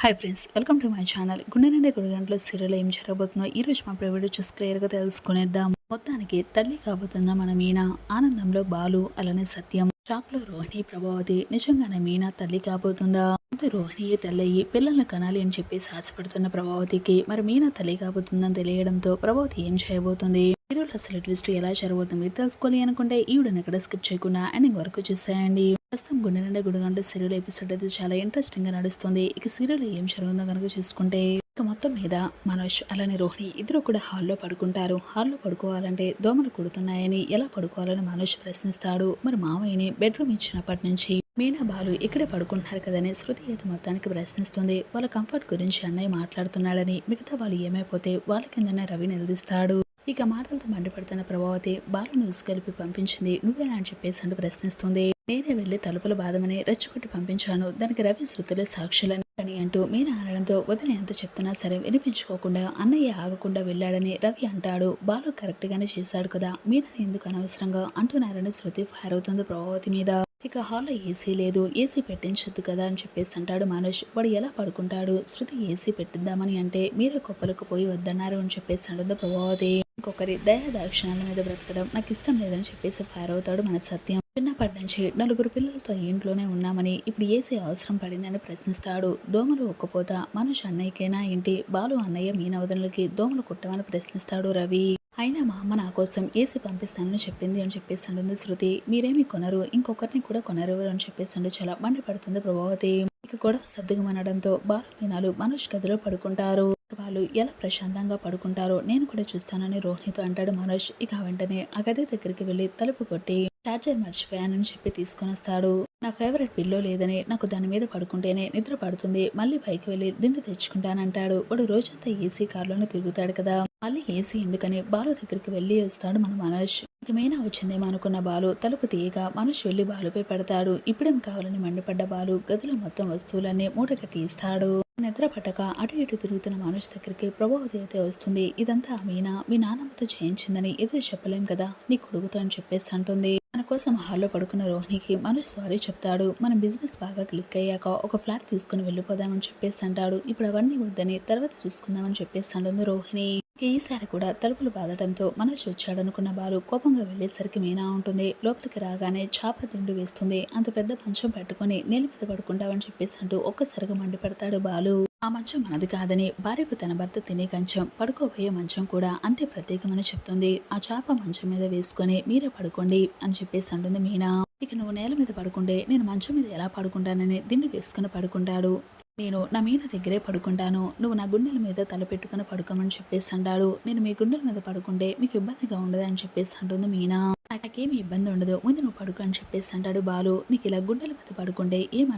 Hi friends welcome to my channel గుండె గుడి గంటల సీరియల్ ఏం జరగబోతుందో ఈ రోజు మా వీడియో చూసి క్లియర్గా తెలుసుకునేద్దాం. మొత్తానికి తల్లి కాబోతున్న మన మీనా ఆనందంలో బాలు అలానే సత్యం షాప్లో రోహిణి ప్రభావతి నిజంగానే మీనా తల్లి కాబోతుందా? ముందు రోహిణియే తల్లయ్యి పిల్లల్ని కనాలి అని చెప్పేసి ఆశపడుతున్న ప్రభావతికి మరి మీనా తల్లి కాబోతుందని తెలియడంతో ప్రభావతి ఏం చేయబోతుంది? హీరోలు అసలు ట్విస్ట్ ఎలా జరగబోతుంది తెలుసుకోవాలి అనుకుంటే ఈవిడని ఇక్కడ ఎక్కడ స్కిప్ చేయకుండా ఎండింగ్ వరకు చూసేయండి. ప్రస్తుతం గుండె నిండా గుడిగంట సీరియల్ ఎపిసోడ్ అయితే చాలా ఇంట్రెస్టింగ్గా నడుస్తుంది. ఇక సీరియల్ ఏం జరుగుతుందో కనుక చూసుకుంటే ఇక మొత్తం మీద మనోజ్ అలానే రోహిణి ఇద్దరు కూడా హాల్లో పడుకుంటారు. హాల్లో పడుకోవాలంటే దోమలు కుడుతున్నాయని ఎలా పడుకోవాలని మనోజ్ ప్రశ్నిస్తాడు. మరి మామయ్యని బెడ్రూమ్ ఇచ్చినప్పటి నుంచి మీనా బాలు ఇక్కడే పడుకుంటున్నారు కదని శృతి అయితే మొత్తానికి ప్రశ్నిస్తుంది. వాళ్ళ కంఫర్ట్ గురించి అన్నయ్య మాట్లాడుతున్నాడని మిగతా వాళ్ళు ఏమైపోతే వాళ్ళ కిందనే రవి నిలదీస్తాడు. ఇక మాటలతో మండిపడుతున్న ప్రభావతి బాలు న్యూస్ కలిపి పంపించింది. నువ్వేనా అని చెప్పేసి అంటూ ప్రశ్నిస్తుంది. నేనే వెళ్ళి తలుపుల బాధమని రెచ్చగొట్టి పంపించాను. దానికి రవి శృతులే సాక్షులని అని అంటూ మీనా అనడంతో వదిన ఎంత చెప్తున్నా సరే వినిపించుకోకుండా అన్నయ్య ఆగకుండా వెళ్ళాడని రవి అంటాడు. బాలు కరెక్ట్ గానే చేశాడు కదా. మీనా ఎందుకు అనవసరంగా అంటున్నారని శృతి ఫైర్ అవుతుంది ప్రభావతి మీద. ఇక హాల్లో ఏసీ లేదు. ఏసీ పెట్టించొద్దు కదా అని చెప్పేసి అంటాడు మనోజ్. వాడు ఎలా పడుకుంటాడు? శృతి ఏసీ పెట్టిద్దామని అంటే మీరే కొప్పలకు పోయి వద్దన్నారు అని చెప్పేసి అంటుంది ప్రభావతి. ఇంకొకరి దయా దాక్షిణాల మీద బ్రతకడం నాకు ఇష్టం లేదని చెప్పేసి ఫైర్ అవుతాడు మన సత్యం. చిన్నప్పటి నుంచి నలుగురు పిల్లలతో ఇంట్లోనే ఉన్నామని ఇప్పుడు ఏసీ అవసరం పడిందని ప్రశ్నిస్తాడు. దోమలు ఒక్కపోత మనుషు అన్నయ్యకైనా ఏంటి? బాలు అన్నయ్య మీనవదనులకి దోమలు కుట్టమని ప్రశ్నిస్తాడు రవి. అయినా మా అమ్మ నా కోసం ఏసీ పంపిస్తానని చెప్పింది అని చెప్పేసి అంటుంది శృతి. మీరేమి కొనరు ఇంకొకరిని కూడా కొనరు అని చెప్పేసి అంటూ చాలా మండిపడుతుంది ప్రభావతి. ఇక గొడవ సర్దుగమనడంతో బాలలీనాలు మనోజ్ గదిలో పడుకుంటారు. వాళ్ళు ఎలా ప్రశాంతంగా పడుకుంటారో నేను కూడా చూస్తానని రోహిణితో అంటాడు మనోజ్. ఇక వెంటనే ఆ గది దగ్గరికి వెళ్ళి తలుపు కొట్టి చార్జర్ మర్చిపోయానని చెప్పి తీసుకొని వస్తాడు. నా ఫేవరెట్ పిల్లో లేదని నాకు దాని మీద పడుకుంటేనే నిద్ర పడుతుంది. మళ్ళీ పైకి వెళ్ళి దిండు తెచ్చుకుంటానంటాడు. వాడు రోజంతా ఏసీ కారులోనే తిరుగుతాడు కదా. మళ్ళీ ఏసీ ఎందుకని బాలు దగ్గరికి వెళ్ళి వస్తాడు మన మనోజ్. ఇక వచ్చిందేమో అనుకున్న బాలు తలుపు తీయగా మనోజ్ వెళ్ళి బాలుపై పెడతాడు. ఇప్పుడేం కావాలని మండిపడ్డ బాలు గదిలో మొత్తం వస్తువులన్నీ మూట కట్టి ఇస్తాడు నిద్ర పట్టక అటు ఇటు తిరుగుతున్న మనోజ్ దగ్గరికి ప్రభావతి అయితే వస్తుంది. ఇదంతా మీనా మీ నాన్నమ్మతో చేయించిందని ఎదురు చెప్పలేం కదా నీ కొడుకుతో అని చెప్పేసి అంటుంది. మన కోసం హాల్లో పడుకున్న రోహిణికి మనోజ్ సారీ చెప్తాడు. మన బిజినెస్ బాగా క్లిక్ అయ్యాక ఒక ఫ్లాట్ తీసుకుని వెళ్ళిపోదామని చెప్పేసి అంటాడు. ఇప్పుడు అవన్నీ వద్దని తర్వాత చూసుకుందామని చెప్పేసి అంటుంది రోహిణి. ఈసారి కూడా తలుపులు బాదడంతో మనసు వచ్చాడనుకున్న బాలు కోపంగా వెళ్ళేసరికి మీనా ఉంటుంది. లోపలికి రాగానే చాప తిండి వేస్తుంది. అంత పెద్ద మంచం పెట్టుకుని నీళ్ళ మీద పడుకుంటామని చెప్పేసి అంటూ ఒక్కసారిగా మండిపెడతాడు బాలు. ఆ మంచం మనది కాదని భార్యకు తన భర్త తినే కంచం పడుకోబోయే మంచం కూడా అంతే ప్రత్యేకమని చెప్తుంది. ఆ చాప మంచం మీద వేసుకొని మీరే పడుకోండి అని చెప్పేసి అంటుంది మీనా. ఇక నువ్వు నేల మీద పడుకుంటే నేను మంచం మీద ఎలా పడుకుంటానని దిండు వేసుకుని పడుకుంటాడు. నేను నా మీన దగ్గరే పడుకుంటాను. నువ్వు నా గుండెల మీద తలపెట్టుకుని పడుకోమని చెప్పేసి అంటాడు. నేను మీ గుండెల మీద పడుకుంటే మీకు ఇబ్బందిగా ఉండదు అని చెప్పేసి అంటుంది మీనా. నాకేమి ఇబ్బంది ఉండదు. ముందు నువ్వు పడుకు అని చెప్పేసి అంటాడు బాలు. నీకు ఇలా గుండెల మీద పడుకుంటే ఏం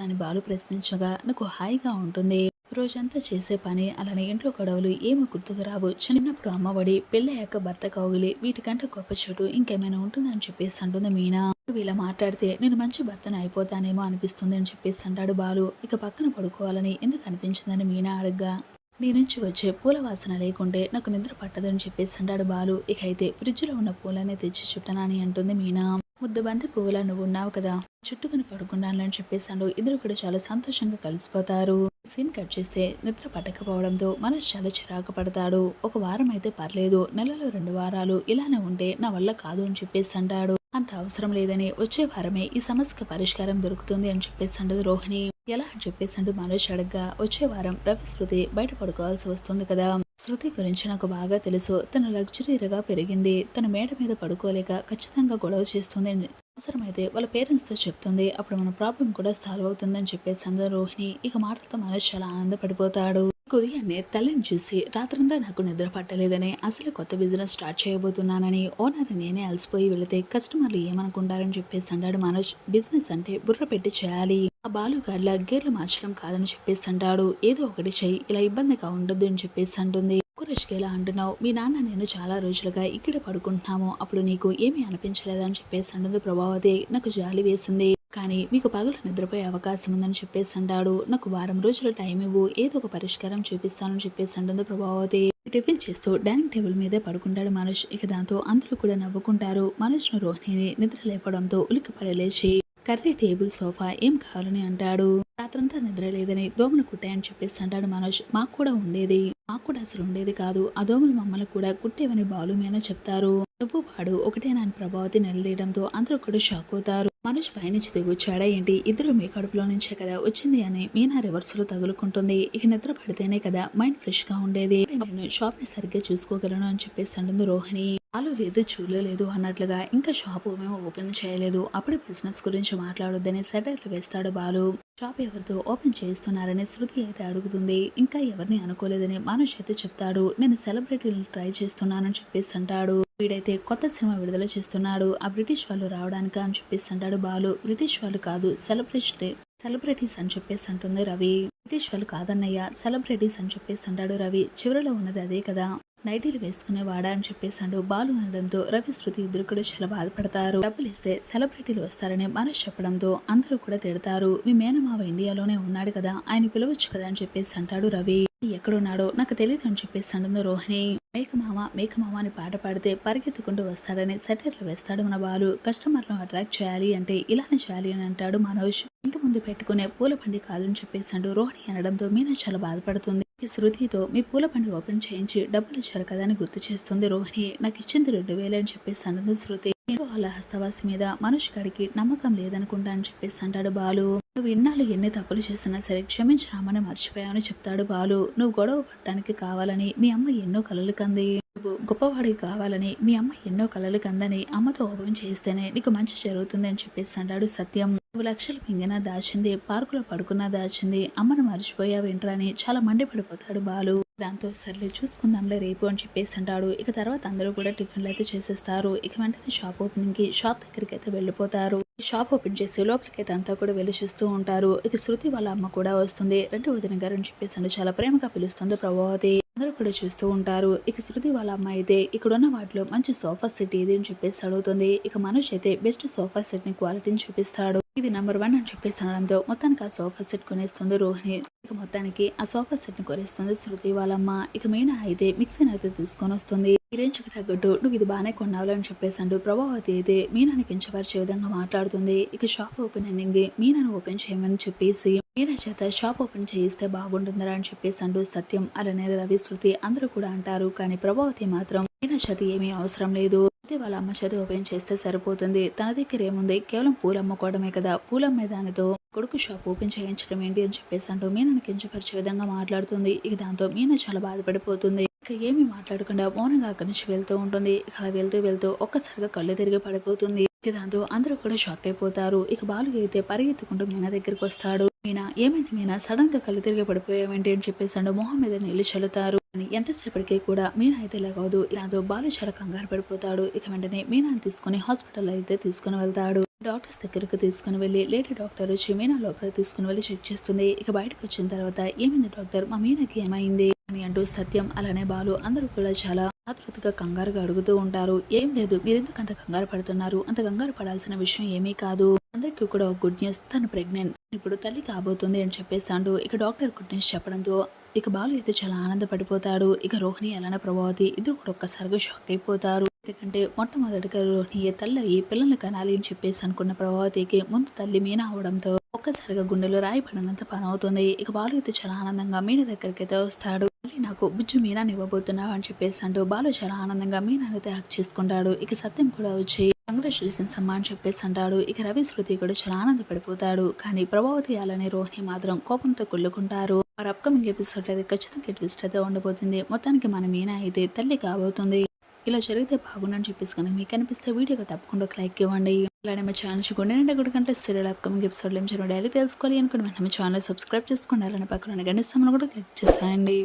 అని బాలు ప్రశ్నించగా నాకు హాయిగా ఉంటుంది. రోజంతా చేసే పని అలానే ఇంట్లో గొడవలు ఏమీ గుర్తుకు రావు. చిన్నప్పుడు అమ్మఒడి పెళ్ళయ్యాక భర్త కౌగిలి వీటికంటే గొప్ప చోటు ఇంకేమైనా ఉంటుందని చెప్పేసి అంటుంది మీనా. ఇలా మాట్లాడితే నేను మంచి భర్తను అయిపోతానేమో అనిపిస్తుంది అని చెప్పేసి అంటాడు బాలు. ఇక పక్కన పడుకోవాలని ఎందుకు అనిపించిందని మీనా అడగ్గా. నీ నుంచి వచ్చే పూల వాసన లేకుంటే నాకు నిద్ర పట్టదని చెప్పేసి అంటాడు బాలు. ఇక అయితే ఫ్రిడ్జ్లో ఉన్న పూలనే తెచ్చి చుట్టనాని అంటుంది మీనా. ముద్దుబంతి పువ్వులా నువ్వు ఉన్నావు కదా. చుట్టుకుని పడుకున్నాను అని చెప్పేశాడు ఇద్దరు కూడా చాలా సంతోషంగా కలిసిపోతారు. సీన్ కట్ చేస్తే నిద్ర పట్టకపోవడంతో మనసు చాలా చిరాకు పడతాడు. ఒక వారం అయితే పర్లేదు. నెలలో రెండు వారాలు ఇలానే ఉంటే నా వల్ల కాదు అని చెప్పేసి అంటాడు. అంత అవసరం లేదని వచ్చే వారమే ఈ సమస్యకు పరిష్కారం దొరుకుతుంది అని చెప్పేసి రోహిణి. ఎలా అని చెప్పేసి మనోజ్ అడగ్గా వచ్చే వారం రవి శృతి బయట పడుకోవాల్సి వస్తుంది కదా. శృతి గురించి నాకు బాగా తెలుసు. తన లగ్జరీగా పెరిగింది. తన మేడ మీద పడుకోలేక ఖచ్చితంగా గొడవ చేస్తుంది. అవసరమైతే వాళ్ళ పేరెంట్స్తో చెప్తుంది. అప్పుడు మన ప్రాబ్లం కూడా సాల్వ్ అవుతుందని చెప్పేసి అందరూ రోహిణి. ఇక మాటలతో మనసు చాలా ఆనందపడిపోతాడు. ఉదయాన్నే తల్లిని చూసి రాత్రంతా నాకు నిద్ర పట్టలేదని అసలు కొత్త బిజినెస్ స్టార్ట్ చేయబోతున్నానని ఓనర్ నేనే అలసిపోయి వెళితే కస్టమర్లు ఏమనుకుంటారని చెప్పేసి అన్నాడు మనోజ్. బిజినెస్ అంటే బుర్ర పెట్టి చేయాలి. ఆ బాలుగాడ్ల గేర్లు మార్చడం కాదని చెప్పేసి అంటాడు. ఏదో ఒకటి చెయ్యి ఇలా ఇబ్బందిగా ఉండొద్దు అని చెప్పేసి అంటుంది. కురష్కి ఎలా అంటున్నావు. మీ నాన్న నేను చాలా రోజులుగా ఇక్కడ పడుకుంటున్నాము. అప్పుడు నీకు ఏమీ అనిపించలేదని చెప్పేసి అంటుంది ప్రభావతి. నాకు జాలి వేసింది. కానీ మీకు పగలు నిద్రపోయే అవకాశం ఉందని చెప్పేసి అంటాడు. నాకు వారం రోజుల టైం ఇవ్వు. ఏదో ఒక పరిష్కారం చూపిస్తానని చెప్పేసి అంటుంది ప్రభావతి. టిఫిన్ చేస్తూ డైనింగ్ టేబుల్ మీదే పడుకుంటాడు మనోజ్. ఇక దాంతో అందరూ కూడా నవ్వుకుంటారు. మనోజ్ను రోహిణిని నిద్ర లేపడంతో ఉలిక్కి పడలేచి కర్రీ టేబుల్ సోఫా ఏం కావాలని అంటాడు? రాత్రంతా నిద్ర లేదని దోమలు కుట్టాయని చెప్పేసి అంటాడు మనోజ్. మాకు కూడా ఉండేది. మాకు కూడా అసలు ఉండేది కాదు. ఆ దోమలు మమ్మల్ని కూడా కుట్టేవని బాలు చెప్తారు. నువ్వు వాడు. ఒకటేనా అని ప్రభావతి నిలదీయడంతో అందరూ కూడా షాక్ అవుతారు. మనోజ్ పైనుంచి దిగుచ్చాడా ఏంటి? ఇద్దరు మీ కడుపులో నుంచే కదా వచ్చింది అని మీనా రివర్స్లో తగులుకుంటుంది. ఇక నిద్ర పడితేనే కదా మైండ్ ఫ్రెష్గా ఉండేది. నేను షాప్ని సరిగ్గా చూసుకోగలను అని చెప్పేసి అంటుంది రోహిణి. ఆలు లేదు చూడలేదు అన్నట్లుగా ఇంకా షాపు మేము ఓపెన్ చేయలేదు. అప్పుడు బిజినెస్ గురించి మాట్లాడొద్దని సెటర్లు వేస్తాడు బాలు. షాప్ ఎవరితో ఓపెన్ చేస్తున్నారని శృతి అయితే అడుగుతుంది. ఇంకా ఎవరిని అనుకోలేదని మనోజ్ అయితే చెప్తాడు. నేను సెలబ్రిటీలు ట్రై చేస్తున్నానని చెప్పేసి అంటాడు. వీడైతే కొత్త సినిమా విడుదల చేస్తున్నాడు. ఆ బ్రిటిష్ వాళ్ళు రావడానిక అని చెప్పేసి అంటాడు బాలు. బ్రిటిష్ వాళ్ళు కాదు సెలబ్రిటీ సెలబ్రిటీస్ అని చెప్పేసి అంటుంది రవి. బ్రిటిష్ వాళ్ళు కాదన్నయ్య సెలబ్రిటీస్ అని చెప్పేసి అంటాడు రవి. చివరిలో ఉన్నది అదే కదా. నైటీలు వేసుకునే వాడా అని బాలు అనడంతో రవి శృతి ఇద్దరు కూడా చాలా బాధపడతారు. డబ్బులు ఇస్తే సెలబ్రిటీలు వస్తారని మనసు చెప్పడంతో అందరూ కూడా తిడతారు. మీ మేనమావ ఇండియాలోనే ఉన్నాడు కదా ఆయన పిలవచ్చు కదా అని చెప్పేసి అంటాడు రవి. ఎక్కడున్నాడో నాకు తెలియదు అని చెప్పేసి అంటుంది రోహిణి. మేకమామ మేకమామ అని పాట పాడితే పరిగెత్తుకుంటూ వస్తాడని సెటర్లు వేస్తాడు మన బాలు. కస్టమర్లను అట్రాక్ట్ చేయాలి అంటే ఇలానే చేయాలి అని అంటాడు మనోజ్. ఇంటి ముందు పెట్టుకునే పూల బండి కాదని చెప్పేసాడు రోహిణి అనడంతో మీనా చాలా బాధపడుతుంది. శృతితో మీ పూల పండుగ ఓపెన్ చేయించి డబ్బులు ఇచ్చారు కదా అని గుర్తు చేస్తుంది రోహిణి. నాకు ఇచ్చింది రెండు వేలు అని చెప్పేసి అన్నది శృతి. వాళ్ళ హస్తవాసి మీద మనుష్ గడికి నమ్మకం లేదనుకుంటా అని చెప్పేసి అంటాడు బాలు. నువ్వు ఇన్నాళ్ళు ఎన్ని తప్పులు చేసినా సరే క్షమించి రామని మర్చిపోయావని చెప్తాడు బాలు. నువ్వు గొడవ పడటానికి కావాలని మీ అమ్మ ఎన్నో కలలు కంది. నువ్వు గొప్పవాడికి కావాలని మీ అమ్మ ఎన్నో కలలు కందని అమ్మతో ఓపెన్ చేస్తేనే నీకు మంచి జరుగుతుంది అని చెప్పేసి అంటాడు సత్యం. నువ్వు లక్షలు మింగినా దాచింది పార్కులో పడుకున్నా దాచింది అమ్మను మర్చిపోయావేంట్రా అని చాలా మండిపడిపోతాడు బాలు. దాంతో సర్లే చూసుకుందాంలే రేపు అని చెప్పేసి అంటాడు. ఇక తర్వాత అందరూ కూడా టిఫిన్లు అయితే చేసేస్తారు. ఇక వెంటనే షాప్ ఓపెనింగ్కి షాప్ దగ్గరికి అయితే వెళ్ళిపోతారు. షాప్ ఓపెన్ చేసి లోపలికి అంతా కూడా వెళ్ళి చూస్తూ ఉంటారు. ఇక శృతి వాళ్ళ అమ్మ కూడా వస్తుంది. రెండు వదిన గారు అని చెప్పేసి అంటే చాలా ప్రేమగా పిలుస్తుంది ప్రభావతి. అందరూ కూడా చూస్తూ ఉంటారు. ఇక శృతి వాళ్ళ అమ్మ అయితే ఇక్కడ ఉన్న వాటిలో మంచి సోఫా సెట్ ఏది అని చెప్పేసి అడుగుతుంది. ఇక మనోజ్ అయితే బెస్ట్ సోఫా సెట్ని క్వాలిటీని చూపిస్తాడు. ఇది నెంబర్ వన్ అని చెప్పేసి అనడంతో మొత్తానికి ఆ సోఫా సెట్ కొనేస్తుంది రోహిణి. ఇక మొత్తానికి ఆ సోఫా సెట్ని కొనేస్తుంది శృతి వాళ్ళమ్మ. ఇక మీనా అయితే మిక్సీని అయితే తీసుకొని వస్తుంది. ఈ రేంజ్కి తగ్గట్టు నువ్వు ఇది బాగానే కొన్నావు అని చెప్పేసి ప్రభావతి అయితే మీనాని కించపరిచే విధంగా మాట్లాడుతుంది. ఇక షాప్ ఓపెన్ అయింది మీనాను ఓపెన్ చేయమని చెప్పేసి మీనా చేత షాప్ ఓపెన్ చేయిస్తే బాగుంటుందిరా అని చెప్పేసి అంటూ సత్యం అలానే రవి శృతి అందరూ కూడా అంటారు. కానీ ప్రభావతి మాత్రం మీనా చేత ఏమీ అవసరం లేదు. శృతి వాళ్ళ అమ్మ చేత ఓపెన్ చేస్తే సరిపోతుంది. తన దగ్గర ఏముంది? కేవలం పూలు అమ్ముకోవడమే కదా. పూలు దానితో కొడుకు షాప్ ఓపెన్ చేయించడం ఏంటి అని చెప్పేసి అంటూ మీనను కించపరిచే విధంగా మాట్లాడుతుంది. ఇక దాంతో మీన చాలా బాధపడిపోతుంది. ఇక ఏమీ మాట్లాడకుండా మౌనంగా అక్కడి నుంచి వెళ్తూ ఉంటుంది. ఇక అలా వెళ్తూ వెళ్తూ ఒక్కసారిగా కళ్ళు తిరిగి పడిపోతుంది. ఇక దాంతో అందరూ కూడా షాక్ అయిపోతారు. ఇక బాలు అయితే పరిగెత్తుకుంటూ మీన దగ్గరికి వస్తాడు. మీనా ఏమైంది మీనా? సడన్గా కళ్ళు తిరిగి పడిపోయావేంటి అని చెప్పేసి మొహం మీద నీళ్ళు చల్లుతారు. అని ఎంతసేపటికి కూడా మీనా అయితే కాదు. ఇలాదో బాలు చాలా కంగారు పడిపోతాడు. ఇక వెంటనే మీనాని తీసుకుని హాస్పిటల్ అయితే తీసుకుని వెళ్తాడు. డాక్టర్స్ దగ్గరకు తీసుకుని వెళ్ళి లేడీ డాక్టర్ వచ్చి మీనా లోపలికి తీసుకుని వెళ్ళి చెక్ చేస్తుంది. ఇక బయటకు వచ్చిన తర్వాత ఏమైంది డాక్టర్? మా మీనాకి ఏమైంది? అని అంటూ సత్యం అలానే బాలు అందరూ కూడా చాలా ఆతృతగా కంగారుగా అడుగుతూ ఉంటారు. ఏం లేదు మీరెందుకు అంత కంగారు పడుతున్నారు? అంత కంగారు పడాల్సిన విషయం ఏమీ కాదు. అందరికీ కూడా గుడ్ న్యూస్. తను ప్రెగ్నెంట్. ఇప్పుడు తల్లి కాబోతుంది అని చెప్పేసాడు ఇక డాక్టర్ గుడ్ న్యూస్ చెప్పడంతో ఇక బాలు అయితే చాలా ఆనందపడిపోతాడు. ఇక రోహిణి అలానే ప్రభావతి ఇద్దరు కూడా ఒక్కసారిగా షాక్ అయిపోతారు. ఎందుకంటే మొట్టమొదటిగా రోహిణి తల్లి అయ్యి పిల్లల్ని కనాలి అని చెప్పేసి అనుకున్న ప్రభావతికి ముందు తల్లి మీనా అవడంతో ఒక్కసారిగా గుండెలో రాయి పడినంత పని అవుతుంది ఇక బాలు అయితే చాలా ఆనందంగా మీనా దగ్గరికి అయితే వస్తాడు. మళ్ళీ నాకు బుజ్జు మీనాని ఇవ్వబోతున్నావు? అని చెప్పేసి అంటూ బాలు చాలా ఆనందంగా మీనాని అయితే హక్ చేసుకుంటాడు. ఇక సత్యం కూడా వచ్చి కంగ్రాచులేషన్స్ అమ్మా అని చెప్పేసి అంటాడు ఇక రవి శృతి కూడా చాలా ఆనందపడిపోతాడు. కానీ ప్రభావతి అలానే రోహిణి మాత్రం కోపంతో కుళ్ళుకుంటారు. మరి అప్కమింగ్ ఎపిసోడ్ అయితే ఖచ్చితంగా ట్విస్ట్ అయితే ఉండబోతుంది. మొత్తానికి మన మీనా అయితే తల్లి కాబోతుంది. ఇలా జరిగితే బాగుండని చెప్పేసి కనుక మీకు అనిపిస్తే వీడియోకి తప్పకుండా ఒక లైక్ ఇవ్వండి. అలానే మా ఛానల్ చూడండి కూడా కంటే సీరియల్ అప్కమింగ్ ఎపిసోడ్లో ఏం జరగడాలి తెలుసుకోవాలి అనుకుంటే మన ఛానల్ సబ్స్క్రైబ్ చేసుకోండి అలానే పక్కన గణేష్ కూడా క్లిక్ చేసేయండి.